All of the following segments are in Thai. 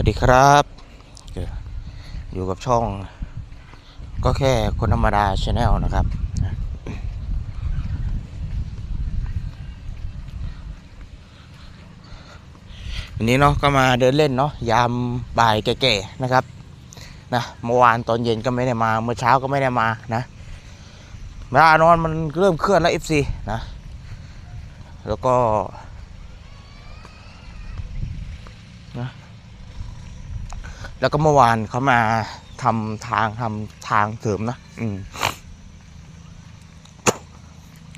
วัสดีครับ อยู่กับช่อง ก็แค่คนธรรมดาชาแนลนะครับ วันนี้เนาะก็มาเดินเล่นเนาะยามบ่ายแก่ๆนะครับนะเมื่อวานตอนเย็นก็ไม่ได้มาเมื่อเช้าก็ไม่ได้มานะเวลานอนมันเริ่มเคลื่อนแล้ว FC นะ แล้วก็ แล้วก็เมื่อวานเขามาทำทางทำทางเสริมนะอืม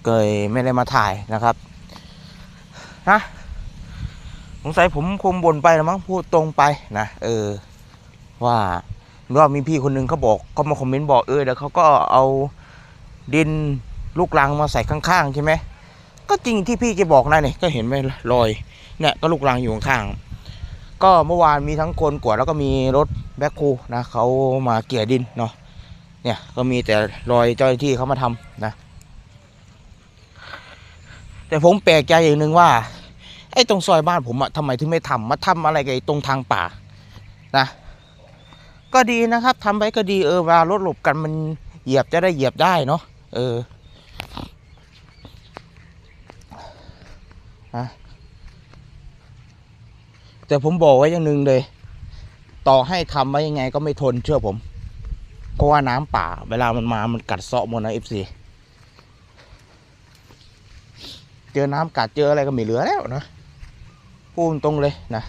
เกยไม่ได้มาถ่ายนะครับนะสงสัยผมคงบ่นไปแล้วมั้งพูดตรงไปนะเออ ว่าว่ามีพี่คนหนึงเขาบอกเขามาคอมเมนต์บอกเออเดี๋ยวเขาก็เอาดินลูกรังมาใส่ข้างๆใช่ไหมก็จริงที่พี่จะบอกนะเนี่ยก็เห็นไหมรอยเนี่ยก็ลูกรังอยู่ข้างๆ ก็เมื่อวานมีทั้งคนกวดแล้วก็มีรถแบ็คโฮนะเขามาเกลี่ยดินเนาะเนี่ยก็มีแต่รอยเจ้าหน้าที่เขามาทำนะ แต่ผมแปลกใจอย่างหนึ่งว่าไอ้ตรงซอยบ้านผมอะทำไมถึงไม่ทำมาทำอะไรกับตรงทางป่านะ ก็ดีนะครับทำไปก็ดีเออเวลารถหลบกันมันเหยียบจะได้เหยียบได้เนาะเออนะ แต่ผมบอกไว้อย่างหนึ่งเลย ต่อให้ทำไว้ยังไงก็ไม่ทนเชื่อผม เพราะว่าน้ำป่า เวลามันมามันกัดเซาะหมดนะเอฟซีเจอน้ำกัดเจออะไรก็ไม่เหลือแล้วนะพูดตรงเลยนะ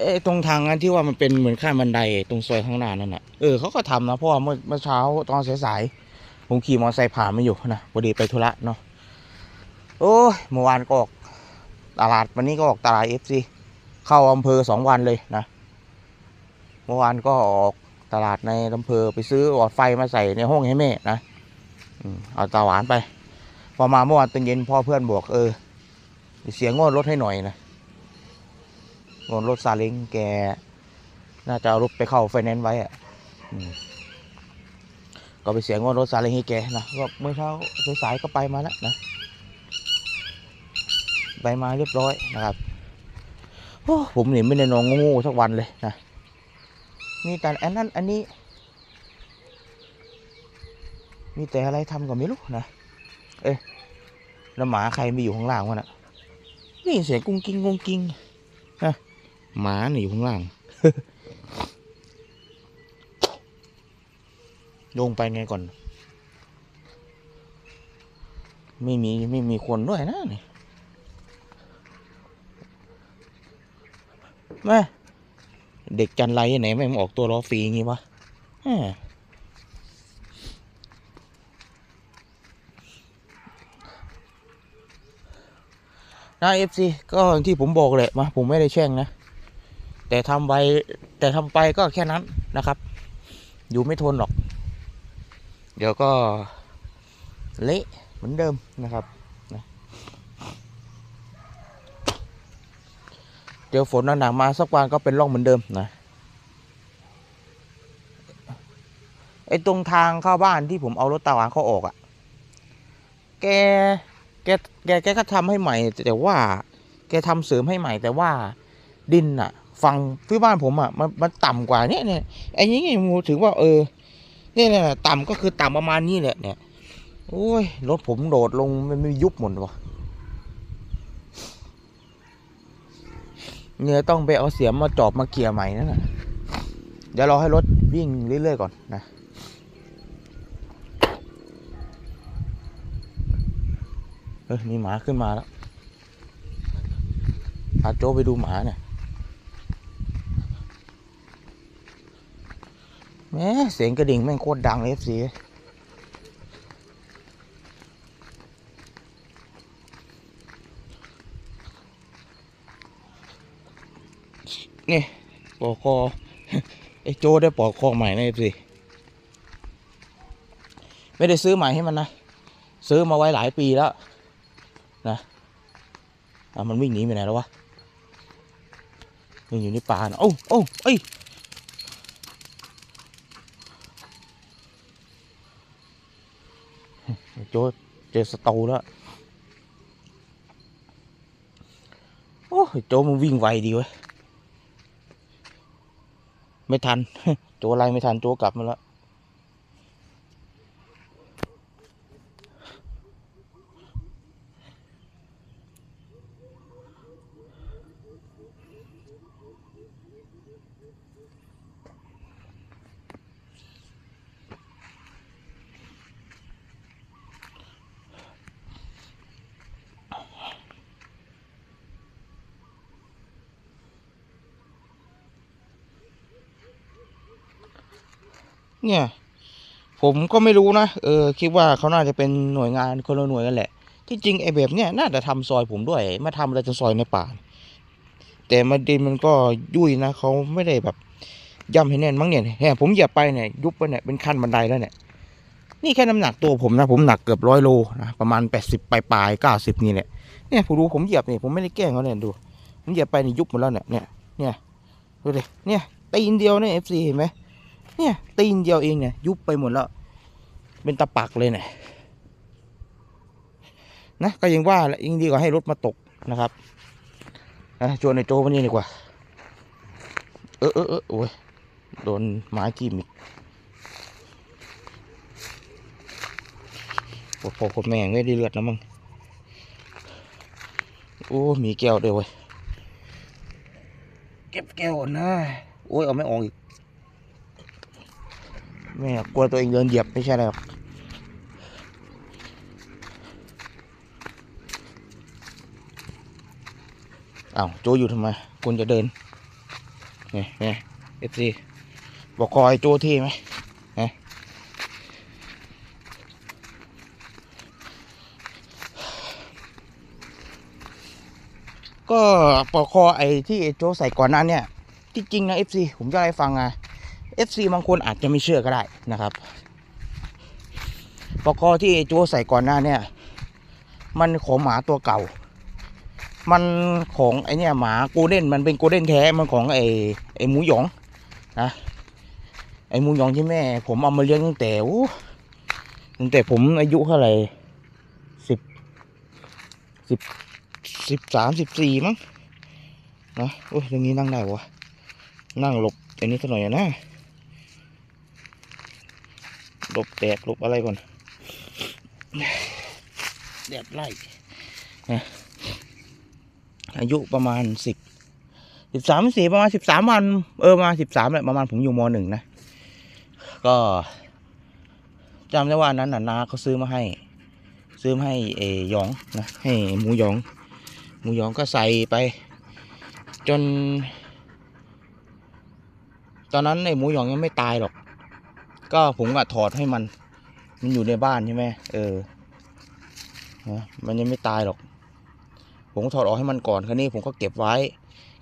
เอ้ตรงทางนั้นที่ว่ามันเป็นเหมือนขั้นบันไดตรงซอยข้างหน้านั่นน่ะเออเขาก็ทำนะเพราะว่าเมื่อเมื่อเช้าตอนสายๆผมขี่มอเตอร์ไซค์ผ่านมาอยู่นะพอดีไปธุระเนาะโอ้ยเมื่อวานก็ออกตลาดวันนี้ก็ออกตลาดเอฟซีเข้าอำเภอสองวันเลยนะเมื่อวานก็ออกตลาดในอำเภอไปซื้อหลอดไฟมาใส่ในห้องให้แม่นะอืเอาตาหวานไป พอมาเมื่อวานตอนเย็นพ่อเพื่อนบอกเออเสียงวดรถให้หน่อยนะ งนรถซาเล้งแก น่าจะเอารถไปเข้าไฟแนนซ์ไว้อะก็ไปเสียงนรถซาเล้งให้แกนะก็เมื่อเช้าสายๆก็ไปมาแล้วนะไปมาเรียบร้อยนะครับโอ้ผมเนี่ไม่ได้นอนง่ๆสักวันเลยนะมีแต่อันนั้นอันนี้ มีแต่อะไรทำก็ไม่รู้นะเอ๊ะแล้วหมาใครไปอยู่ข้างล่างวะน่ะนี่เสียงกุ้งกิ้งกุ้งกิ้ง หมาหนีข้างล่าง ลงไปไงก่อน ไม่มีไม่มีคนด้วยนะนี่แม่เด็กจันไรไหนไม่มออกตัวล้อฟรีงี้วะแหม่นะเอฟซีก็อย่างที่ผมบอกเลยมาผมไม่ได้แช่งนะ แต่ทำไปแต่ทำไปก็แค่นั้นนะครับ อยู่ไม่ทนหรอก เดี๋ยวก็เละเหมือนเดิมนะครับนะเดี๋ยวฝนหนักมาสักวันก็เป็นร่องเหมือนเดิมนะไอ้ตรงทางเข้าบ้านที่ผมเอารถตาวางเขาออกอะ่ะ แก แก แก แกก็ทำให้ใหม่ แต่ว่า แกทำเสริมให้ใหม่แต่ว่าดินอะ ฝั่งที่บ้านผมอะมันมันต่ำกว่าเนี่ยเนี่ยไอ้นี้ไงมูถือว่า เออเนี่ยเนี่ยต่ำก็คือต่ำประมาณนี้แหละเนี่ยโอ้ยรถผมโดดลงมันไม่ยุบหมดวะเนี่ยต้องไปเอาเสียมมาจอบมาเกี่ยใหม่นั่นแหละเดี๋ยวรอให้รถวิ่งเรื่อยๆก่อนนะเออมีหมาขึ้นมาแล้วพาโจไปดูหมาเนี่ย แหม่ เสียงกระดิ่งแม่งโคตรดังเลยเอฟซีนี่ปอกคอไอ้โจได้ปอกคอใหม่นะเอฟซีไม่ได้ซื้อใหม่ให้มันนะ ซื้อมาไว้หลายปีแล้ว นะอะมันวิ่งหนีไปไหนแล้ววะวิ่งอยู่ในป่านะโอ้โอ้เอ้ย โจเจอสตูแล้วโอ้โจมันวิ่งไวดีเว้ยไม่ทัน โจไรไม่ทันโจกลับมาแล้ว เนี่ย ผมก็ไม่รู้นะ เออ คิดว่าเขาน่าจะเป็นหน่วยงานคนละหน่วยกันแหละ ที่จริงไอ้แบบเนี้ยน่าจะทำซอยผมด้วยมาทำอะไรจะซอยในป่า แต่มันดินมันก็ยุ่ยนะเขาไม่ได้แบบย่ำให้แน่นมั้งเนี่ยเนี่ยผมเหยียบไปเนี่ยยุบไปเนี่ยเป็นขั้นบันไดแล้วเนี่ย นี่แค่น้ำหนักตัวผมนะ ผมหนักเกือบร้อยโลนะประมาณแปดสิบปลายปลายเก้าสิบนี่แหละเนี่ยผมดูผมเหยียบเนี่ยผมไม่ได้แกล้งเขาเนี่ยดูผมเหยียบไปเนี่ยุบหมดแล้วเนี่ยเนี่ยเนี่ยดูดิเนี่ยตีนเดียวเนี่ยเอฟซีเห็นไหม เนี่ยตีนเดียวเองเนี่ยยุบไปหมดแล้ว เป็นตะปักเลยเนี่ยนะก็ยังว่าแหละยังดีกว่าให้รถมาตกนะครับนะชวนในโจมานี่ดีกว่า เออเออเออโอ้ยโดนไม้จิ้มอีกโอ้โหผมแม่งไม่ได้เลือดแล้วมั้งโอ้มีแก้วด้วยเว้ยเก็บแก้วก่อนนะโอ้ยเอาไม่ออกอีก ไม่อะกลัวตัวเองเดินเหยียบไม่ใช่อะไรหรอกอ้าวโจอยู่ทำไมคุณจะเดินเนี่ยเนี่ยเอฟซีบอกคอยโจที่ไหมเนี่ยก็ปอกคอไอ้ที่โจใส่ก่อนนั้นเนี่ย ที่จริงนะเอฟซีผมจะให้ฟังอะ FC บางคนอาจจะไม่เชื่อก็ได้นะครับปกอที่โจใส่ก่อนหน้าเนี่ย มันของหมาตัวเก่า มันของไอเนี่ยหมาโกลเด้นมันเป็นโกลเด้นแท้มันของไอไอหมูหยองนะไอหมูหยองที่แม่ ผมเอามาเลี้ยงตั้งแต่โอ้ตั้งแต่ผมอายุเท่าไหร่สิบสิบสิบสามสิบสี่มั้งนะโอ้ยตรงนี้นั่งได้วะนั่งหลบอันนี้สักหน่อยนะ หลบแดดหลบอะไรก่อนแดดไล่นะอายุประมาณสิบสิบสามสี่ประมาณสิบสามวัน เออประมาณสิบสามแหละประมาณผมอยู่มหนึ่งนะ ก็จำได้ว่านั้นน่ะนาเขาซื้อมาให้ ซื้อมาให้เออหยองนะให้หมูหยอง หมูหยองก็ใส่ไป จน ตอนนั้นไอ้หมูหยองยังไม่ตายหรอก ก็ผมก็ถอดให้มัน มันอยู่ในบ้านใช่ไหมเออนะมันยังไม่ตายหรอก ผมก็ถอดออกให้มันก่อนคราวนี้ผมก็เก็บไว้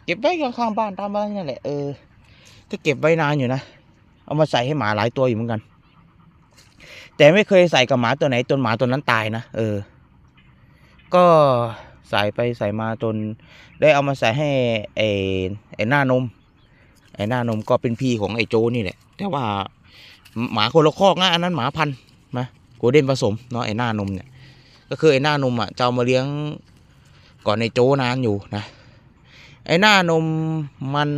เก็บไว้ข้างๆบ้านตามบ้านนั่นแหละเออก็เก็บไว้นานอยู่นะเอามาใส่ให้หมาหลายตัวอยู่เหมือนกัน แต่ไม่เคยใส่กับหมาตัวไหนจนหมาตัวนั้นตายนะเออ ก็ใส่ไปใส่มาจน ได้เอามาใส่ให้ไอ้ไอ้หน้านมไอ้หน้านมก็เป็นพี่ของไอ้โจนี่แหละ แต่ว่า หมาคนละคอกนะอันนั้นหมาพันธุ์นะโกลเด้นผสมเนาะไอ้หน้านมเนี่ย ก็คือไอ้หน้านมอะจะเอามาเลี้ยงก่อนไอ้โจนานอยู่นะ ไอ้หน้านมมัน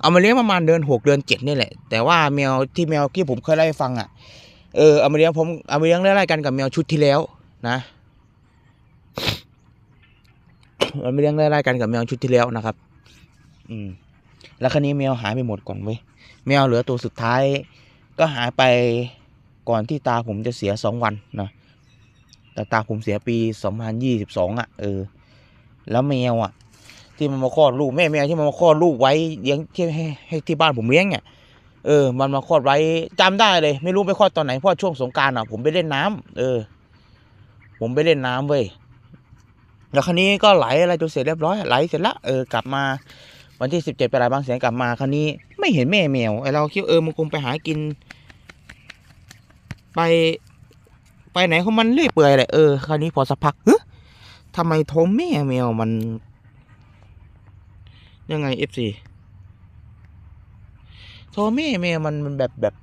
เอามาเลี้ยงประมาณเดือนหกเดือนเจ็ดนี่แหละ แต่ว่าแมวที่แมวที่ผมเคยเล่าให้ฟังอะเออเอามาเลี้ยงผมเอามาเลี้ยงไล่ๆกันกับแมวชุดที่แล้วนะเอามาเลี้ยงไล่ๆกันกับแมวชุดที่แล้วนะครับ อืมแล้วคราวนี้แมวหายไปหมดก่อนเว้ย แมวเหลือตัวสุดท้าย ก็หายไปก่อนที่ตาผมจะเสียสองวันนะแต่ตาผมเสียปีสองพันยี่สิบสองอะเออ แล้วแมวอะ ที่มันมาคลอดลูกแม่แมวที่มันมาคลอดลูกไว้เลี้ยงที่ให้ให้ที่บ้านผมเลี้ยงเนี่ยเออ มันมาคลอดไว้จำได้เลย ไม่รู้ไปคลอดตอนไหนเพราะช่วงสงการอะ ผมไปเล่นน้ำเออ ผมไปเล่นน้ำเว้ยแล้วคราวนี้ก็ไหลอะไรจนเสร็จเรียบร้อยไหลเสร็จละเออกลับมา วันที่สิบเจ็ดไปลายบางแสนกลับมาคราวนี้ ไม่เห็นแม่แมวไอเราคิดเออมันคงไปหากิน ไป ไปไหนของมันเรื่อยเปื่อยเลยเออคราวนี้พอสักพักเฮ้ยทำไมท้องแม่แมวมัน ยังไงเอฟซีท้องแม่แมวมันมันแบบแบบ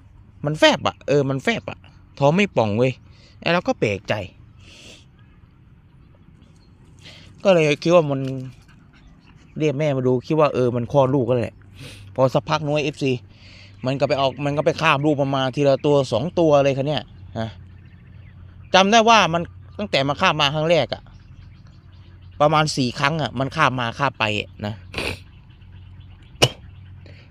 มันแฟบอะเออมันแฟบอะท้องไม่ป่องเว้ยไอเราก็แปลกใจ ก็เลยคิดว่ามันเรียกแม่มาดูคิดว่าเออมันคลอดลูกก็แหละ พอสักพักน้อยเอฟซีมันก็ไปออกมันก็ไปคาบลูกมามาทีละตัวสองตัวเลยคันเนี้ยฮะจำได้ว่ามันตั้งแต่มาคาบมาครั้งแรกอะประมาณสี่ครั้งอะมันคาบมาคาบไปนะ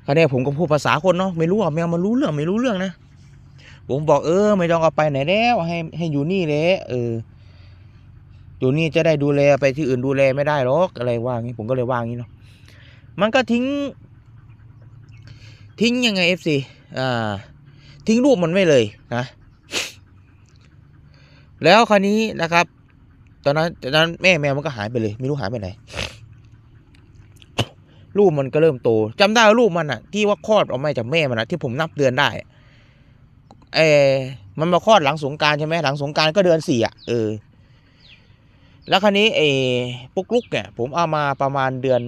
คราวเนี้ยผมก็พูดภาษาคนเนาะไม่รู้อะแมวมันรู้เรื่องไม่รู้เรื่องนะผมบอกเออ ไม่ต้องเอาไปไหนแล้วให้ให้อยู่นี่เลยเอออยู่นี่จะได้ดูแลไปที่อื่นดูแลไม่ได้หรอกอะไรว่างี้ผมก็เลยว่างี้เนาะมันก็ทิ้ง ทิ้งยังไงเอฟซีอ่าทิ้งรูปมันไว้เลยนะ แล้วคราวนี้นะครับ ตอนนั้นตอนนั้นแม่แมวมันก็หายไปเลย ไม่รู้หายไปไหนลูกมันก็เริ่มโตจำได้ว่าลูกมันอะที่ว่าคลอดออกมาจากแม่มันอะที่ผมนับเดือนได้เออมันมาคลอดหลังสงการใช่ไหมหลังสงการก็เดือนสี่อะเออแล้วคราวนี้เออปุกลุกเนี่ยผมเอามาประมาณเดือน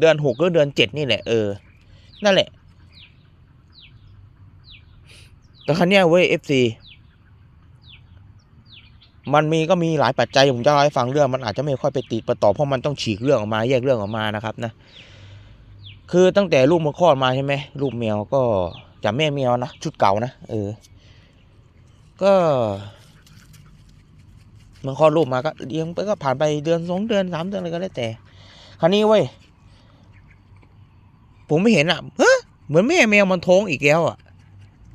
เดือนหกหรือเดือนเจ็ดนี่แหละเออ นั่นแหละ แต่ครั้นี้เว้ยเอฟซีมันมีก็มีหลายปัจจัยผมจะเล่าให้ฟังเรื่องมันอาจจะไม่ค่อยไปติดประต่อเพราะมันต้องฉีกเรื่องออกมา แยกเรื่องออกมานะครับนะ คือตั้งแต่ลูกมันคลอดมาใช่ไหมลูกแมวก็จากแม่แมวนะชุดเก่านะเออ ก็มันคลอดลูกมาก็เลี้ยงไปก็ผ่านไปเดือนสองเดือนสามเดือนอะไรก็แล้วแต่ คราวนี้เว้ย ผมไม่เห็นอะเฮ้เหมือนแม่แมวมันท้องอีกแล้วอะ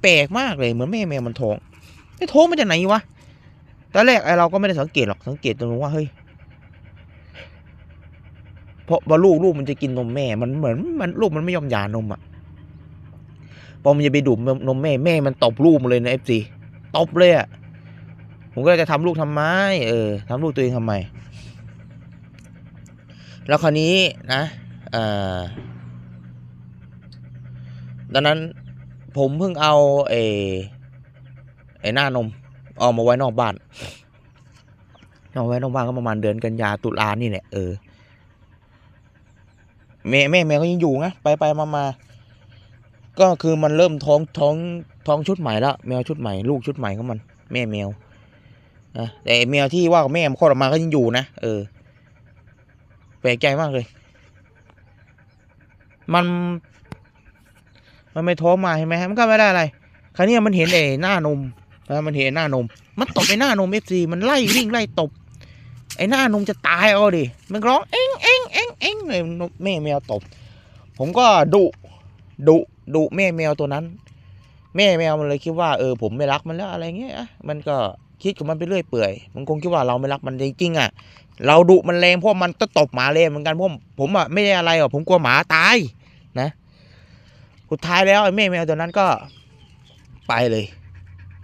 แปลกมากเลยเหมือนแม่แมวมันท้องไอ้ท้องมาจากไหนวะตอนแรกไอ้เราก็ไม่ได้สังเกตหรอกสังเกตตรงว่าเฮ้ยเพราะว่าลูกลูกมันจะกินนมแม่ มันเหมือนมันลูกมันไม่ยอมหย่านมอะพอมันจะไปดูดนมแม่แม่มันตบลูกมันเลยนะเอฟซีตบเลยอะผมก็จะทำลูกทำไมเออทำลูกตัวเองทำไม แล้วคราวนี้นะเอ่อ ดังนั้นผมเพิ่งเอาไอ้ไอ้หน้านมเออกมาไว้นอกบ้านเอาไว้นอกบ้านก็ประมาณเดือนกันยาตุลานี่แหละเออแม่แม่แม่ก็ยังอยู่นะไปไปมามาก็คือมันเริ่มท้องท้องท้องชุดใหม่แล้วแมวชุดใหม่ลูกชุดใหม่ของมัน แม่แมวนะแต่แมวที่ว่ากับแม่มันคลอดออกมาก็ยังอยู่นะเออแปลกใจมากเลย มัน มันไม่ท้องมาเห็นไหมมันก็ไม่ได้อะไรคราวนี้มันเห็นไอ้หน้านมมันเห็นหน้านม มันตบไอ้หน้านมเอฟซีมันไล่วิ่งไล่ตบ ไอ้หน้านมจะตายเอาดิมันร้องเอ็งเอ็งเอ็งเอ็งเลยแม่แมวตบ ผมก็ดุดุดุแม่แมวตัวนั้น แม่แมวมันเลยคิดว่าเออผมไม่รักมันแล้วอะไรเงี้ยมันก็คิดของมันไปเรื่อยเปื่อย มันคงคิดว่าเราไม่รักมันจริงๆอะ เราดุมันแรงเพราะมันก็ตบหมาเลยเหมือนกันเพราะผมอะไม่ได้อะไรหรอกผมกลัวหมาตาย สุดท้ายแล้วไอ้แม่แมวตัวนั้นก็ไปเลย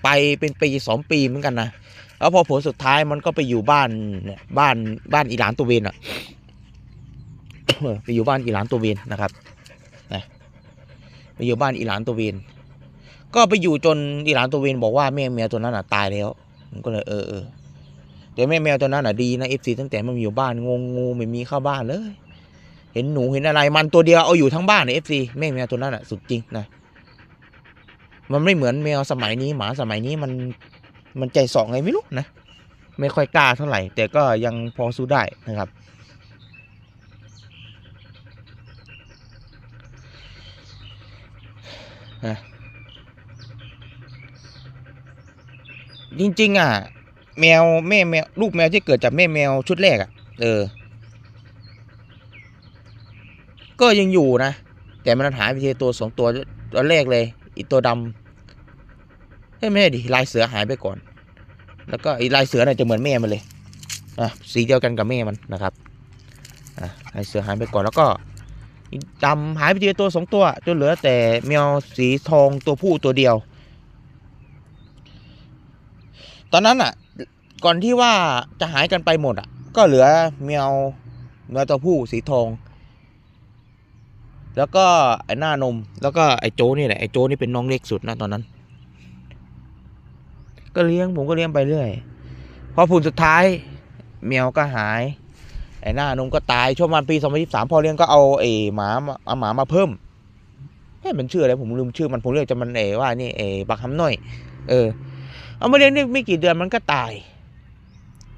ไปเป็นปีสองปีเหมือนกันนะแล้วพอผลสุดท้ายมันก็ไปอยู่บ้านเนี่ยบ้านบ้านอีหลานตัวเวนอะไปอยู่บ้านอีหลานตัวเวนนะครับนะไปอยู่บ้านอีหลานตัวเวนก็ไปอยู่จนอีหลานตัวเวนบอกว่าแม่แมวตัวนั้นอะตายแล้วผมก็เลยเออเออเดี๋ยวแม่แมวตัวนั้นอะดีนะเอฟซีตั้งแต่มันอยู่บ้านงงงูไม่มีเข้าบ้านเลย เห็นหนูเห็นอะไร มันตัวเดียวเอาอยู่ทั้งบ้านเลยเอฟซีแม่แมวตัวนั้นอะสุดจริงนะมันไม่เหมือนแมวสมัยนี้หมาสมัยนี้มันมันใจสองไงไม่รู้นะไม่ค่อยกล้าเท่าไหร่ แต่ก็ยังพอสู้ได้นะครับ จริง ๆ อะ แมวแม่แมวลูกแมวที่เกิดจากแม่แมวชุดแรกอะ เออ ก็ยังอยู่นะ แต่มันหายไปทีตัวสองตัวตัวแรกเลย อีกตัวดำเฮ้ยไม่ดิลายเสือหายไปก่อน แล้วก็อีลายเสือเนี่ยจะเหมือนแม่มันเลยอะสีเดียวกันกับแม่มันนะครับอะลายเสือหายไปก่อนแล้วก็ดำหายไปทีตัวสองตัวจนเหลือแต่แมวสีทองตัวผู้ตัวเดียว ตอนนั้นอะ ก่อนที่ว่าจะหายกันไปหมดอะ ก็เหลือแมวแมวตัวผู้สีทอง แล้วก็ไอ้หน้านม แล้วก็ไอ้โจนี่แหละไอ้โจนี่เป็นน้องเล็กสุดนะตอนนั้น ก็เลี้ยงผมก็เลี้ยงไปเรื่อยพอผลสุดท้ายแมวก็หาย ไอ้หน้านมก็ตายช่วงประมาณปี2023พอเลี้ยงก็เอาไอ้หมาเอาหมามาเพิ่มเฮ้ยมันชื่ออะไรผมลืมชื่อมันผมเรียกจะมันเอว่านี่เอบักฮัมน้อย เออ เอามาเลี้ยงได้ไม่กี่เดือนมันก็ตาย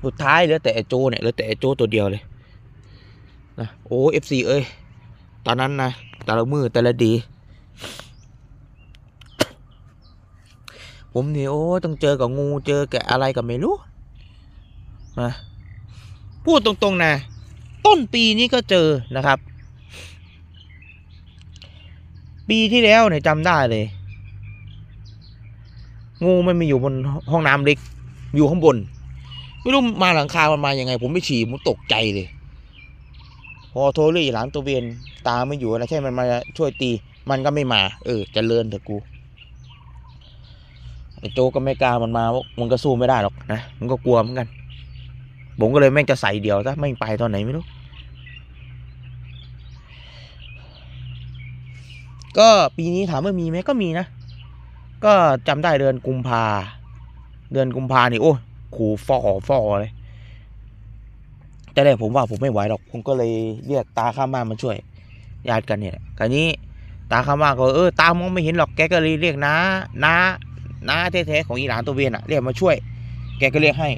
สุดท้ายเหลือแต่ไอ้โจเนี่ยเหลือแต่ไอ้โจตัวเดียวเลยนะโอ้เอฟซีเอ้ย ตอนนั้นนะแต่ละมือแต่ละดี ผมนี่โอ้ต้องเจอกับงูเจอกับอะไรกับไม่รู้นะพูดตรงๆนะ ต้นปีนี้ก็เจอนะครับ ปีที่แล้วเนี่ยจำได้เลย งูมันมีอยู่บนห้องน้ำเล็ก อยู่ข้างบน ไม่รู้มาหลังคา มันมายังไง ผมไม่ฉี่ผมตกใจเลย พอโทรเรียหลานตัวเวียนตาไม่อยู่อะไรแค่มันมาช่วยตี มันก็ไม่มา เออเจะเลินเถอะกูไอ้โจก็ไม่กล้ามันมามันก็สู้ไม่ได้หรอกนะมันก็กลัวเหมือนกันผมก็เลยแม่งจะใส่เดียวซะไม่ไปตอนไหนไม่รู้ ก็ปีนี้ถามว่ามีไหมก็มีนะ ก็จำได้เดือนกุมภาเดือนกุมภานี่โอ้ขู่ฟอฟอเลย แต่แรกผมว่าผมไม่ไหวหรอก ผมก็เลยเรียกตาข้ามบ้านมาช่วยญาติกันเนี่ยคราวนี้ตาข้ามบ้านก็เออตามองไม่เห็นหรอกแกก็เลยเรียกน้าน้าน้าแท้ๆของอีหลานตัวเวียนอะเรียกมาช่วย แกก็เรียกให้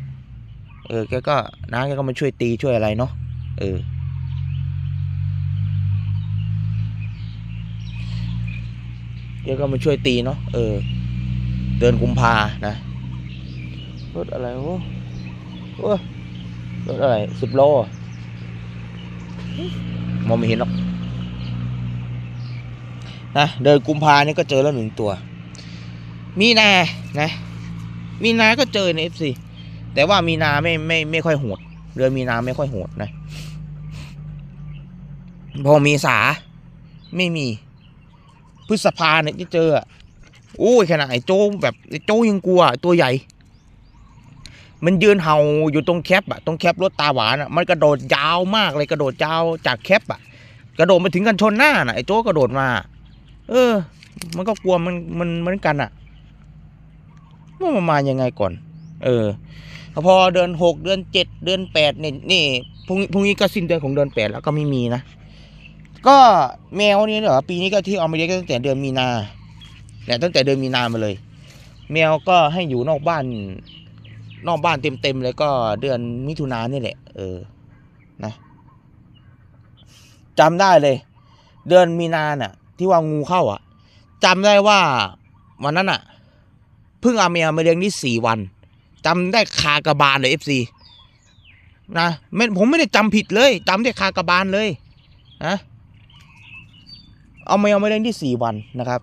เออแกก็น้าแกก็มาช่วยตีช่วยอะไรเนาะเออแกก็มาช่วยตีเนาะเออ เดือนกุมภานะรถอะไรวะโอ้ รถอะไรสิบโลมองไม่เห็นหรอกนะเดินกุมภาเนี่ยก็เจอแล้วหนึ่งตัว มีนานะ มีนาก็เจอในเอฟซีแต่ว่ามีนาไม่ไม่ไม่ค่อยโหดเดือนมีนาไม่ค่อยโหดนะพอมีสาไม่มี พฤษภาเนี่ยที่เจออะโอ้ยขนาดไอ้โจแบบไอ้โจยังกลัวตัวใหญ่ มันยืนเห่าอยู่ตรงแคปอะตรงแคปรถตาหวานอะมันกระโดดยาวมากเลยกระโดดยาวจากแคปอะกระโดดมาถึงกันชนหน้าน่ะไอ้โจกระโดดมา เออ มันก็กลัวมันมันเหมือนกันอะว่ามันมายังไงก่อน เออพอเดือนหกเดือนเจ็ดเดือนแปดเนี่ยนี่พรุ่งพรุ่งนี้ก็สิ้นเดือนของเดือนแปดแล้วก็ไม่มีนะก็แมวนี่เหรอปีนี้ก็ที่เอามาเลี้ยงตั้งแต่เดือนมีนาเนี่ยตั้งแต่เดือนมีนามาเลย แมวก็ให้อยู่นอกบ้าน นอกบ้านเต็มๆเลยก็เดือนมิถุนายนนี่แหละ เออ นะจำได้เลย เดือนมีนาน่ะ ที่ว่างูเข้าอะจำได้ว่าวันนั้นอะเพิ่งเอาแมวมาเลี้ยงนี่สี่วันจำได้คากระบาลเลยเอฟซีนะไม่ผมไม่ได้จำผิดเลยจำได้คากระบาลเลยนะเอาแมวมาเลี้ยงที่สี่วันนะครับ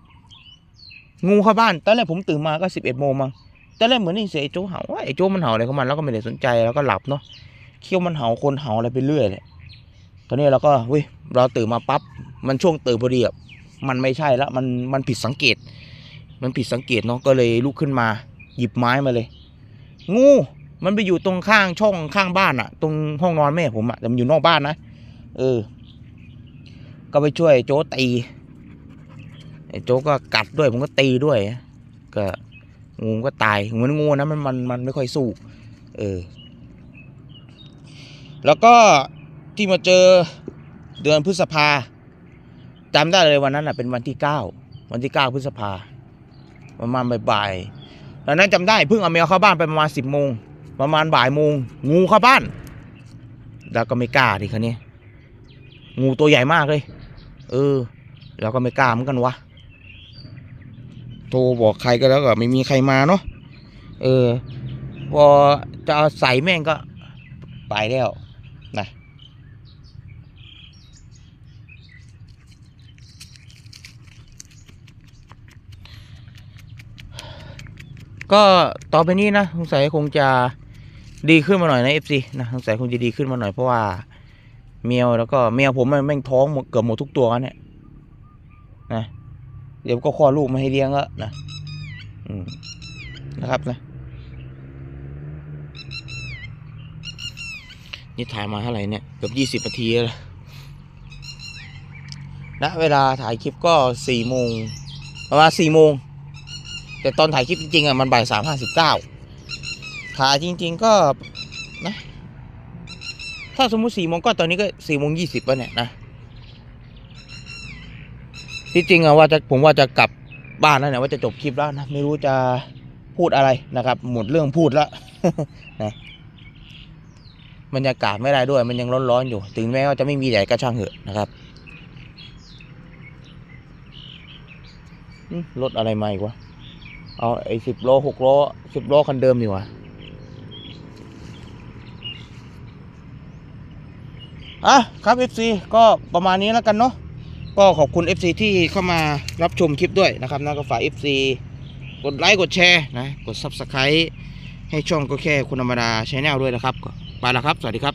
งูเข้าบ้านตอนแรกผมตื่นมาก็สิบเอ็ดโมงมั้ ตอนแรกเหมือนได้ยินเสียไอ้โจเห่าว่าไอ้โจมันเห่าอะไรของมันแล้วก็ไม่ได้สนใจแล้วก็หลับเนาะเคี้ยวมันเห่าคนเห่าอะไรไปเรื่อยเลยตอนนี้เราก็เว้ยเราตื่นมาปั๊บมันช่วงตื่นพอดีอะมันไม่ใช่แล้วมันมันผิดสังเกต มันผิดสังเกตเนาะก็เลยลุกขึ้นมา หยิบไม้มาเลย งูมันไปอยู่ตรงข้างช่องข้างบ้านอะตรงห้องนอนแม่ผมอะแต่มันอยู่นอกบ้านนะเออ ก็ไปช่วยโจตีไอ้โจก็กัดด้วยผมก็ตีด้วยก็ งูก็ตายเหมือนงูนะมันมันมันไม่ค่อยสู้เออ แล้วก็ที่มาเจอเดือนพฤษภาจำได้เลยวันนั้นอะเป็นวันที่เก้าวันที่เก้าพฤษภาประมาณบ่ายๆตอนนั้นจำได้เพิ่งเอาแมวเข้าบ้านไปประมาณสิบโมงประมาณบ่ายโมงงูเข้าบ้าน แล้วก็ไม่กล้าทีคันนี้งูตัวใหญ่มากเลย เออเราก็ไม่กล้าเหมือนกันวะ ทรบอกใครก็แล้วก็ไม่มีใครมาเนาะเออพอจะเอาใส่แม่งก็ไปแล้วนะก็ต่อไปนี้นะสงสัยคงจะดีขึ้นมาหน่อยนะเอฟซีนะสงสัยคงจะดีขึ้นมาหน่อยเพราะว่าแมวแล้วก็แมวผมแม่งท้องเกือบหมดทุกตัวแล้วเนี่ยนะ เดี๋ยวก็คลอดลูกมาให้เลี้ยงแล้วนะนะครับนะ นี่ถ่ายมาเท่าไหร่เนี่ย เกือบยี่สิบนาทีแล้วนะเวลาถ่ายคลิปก็สี่โมงประมาณสี่โมง แต่ตอนถ่ายคลิปจริงๆอะมันบ่ายสามห้าสิบเก้าขายจริง ๆ ก็นะ ถ้าสมมุติสี่โมงก็ตอนนี้ก็สี่โมงยี่สิบแล้วเนี่ยนะ ที่จริงอะว่าจะผมว่าจะกลับบ้านแล้วเนี่ยว่าจะจบคลิปแล้วนะไม่รู้จะพูดอะไรนะครับหมดเรื่องพูดแล้วนะบรรยากาศไม่ได้ด้วย มันยังร้อนๆอยู่ ถึงแม้ว่าจะไม่มีแดดก็ช่างเหอะนะครับรถอะไรมาอีกวะเอาไอ้สิบล้อหกล้อสิบล้อคันเดิมดีกว่าอะครับ FC ก็ประมาณนี้แล้วกันเนาะ ก็ขอบคุณ FC ที่เข้ามารับชมคลิปด้วยนะครับนะก็ฝาก FC กดไลค์กดแชร์นะกด Subscribe ให้ช่องก็แค่คนธรรมดาชแนลด้วยนะครับ ไปละครับ สวัสดีครับ